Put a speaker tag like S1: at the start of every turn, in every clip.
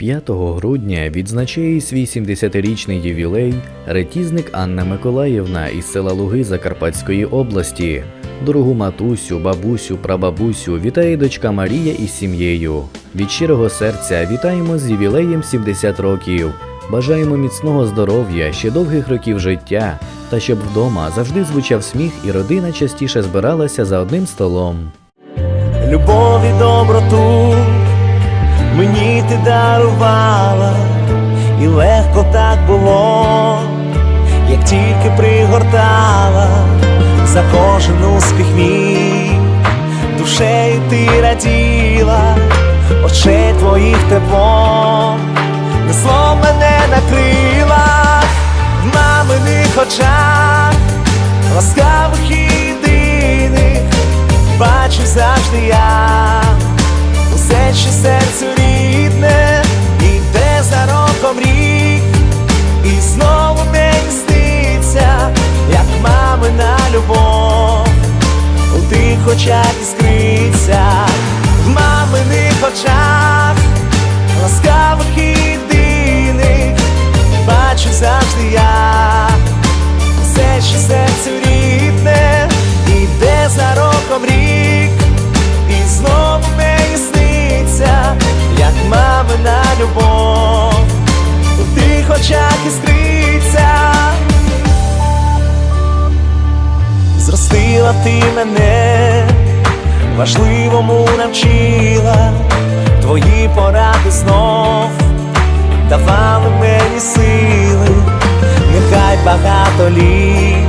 S1: 5 грудня відзначає свій 70-річний ювілей ретізник Анна Миколаївна із села Луги Закарпатської області. Дорогу матусю, бабусю, прабабусю вітає дочка Марія із сім'єю. Від щирого серця вітаємо з ювілеєм 70 років. Бажаємо міцного здоров'я, ще довгих років життя, та щоб вдома завжди звучав сміх і родина частіше збиралася за одним столом.
S2: любов і доброту ти дарувала, і легко так було, як тільки пригортала. За кожен успіх мій, душею ти раділа, очей твоїх тепло, несло мене на крилах, в маминих очах, ласкавих єдиних бачу завжди я очах іскриться, в маминих очах, ласкавих єдиних, бачу завжди я. Все, що серцю рідне, іде за роком рік, і знову мені сниться, як мамина любов, у тих очах іскриться. Зростила ти мене, важливому навчила, твої поради знов давали мені сили, нехай багато літ,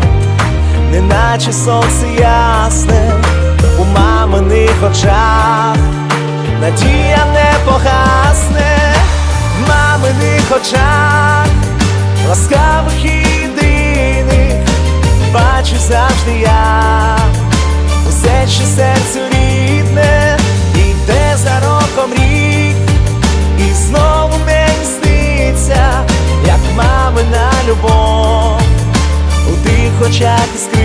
S2: неначе сонце ясне у маминих очах, надія не погасне, очах іскриться,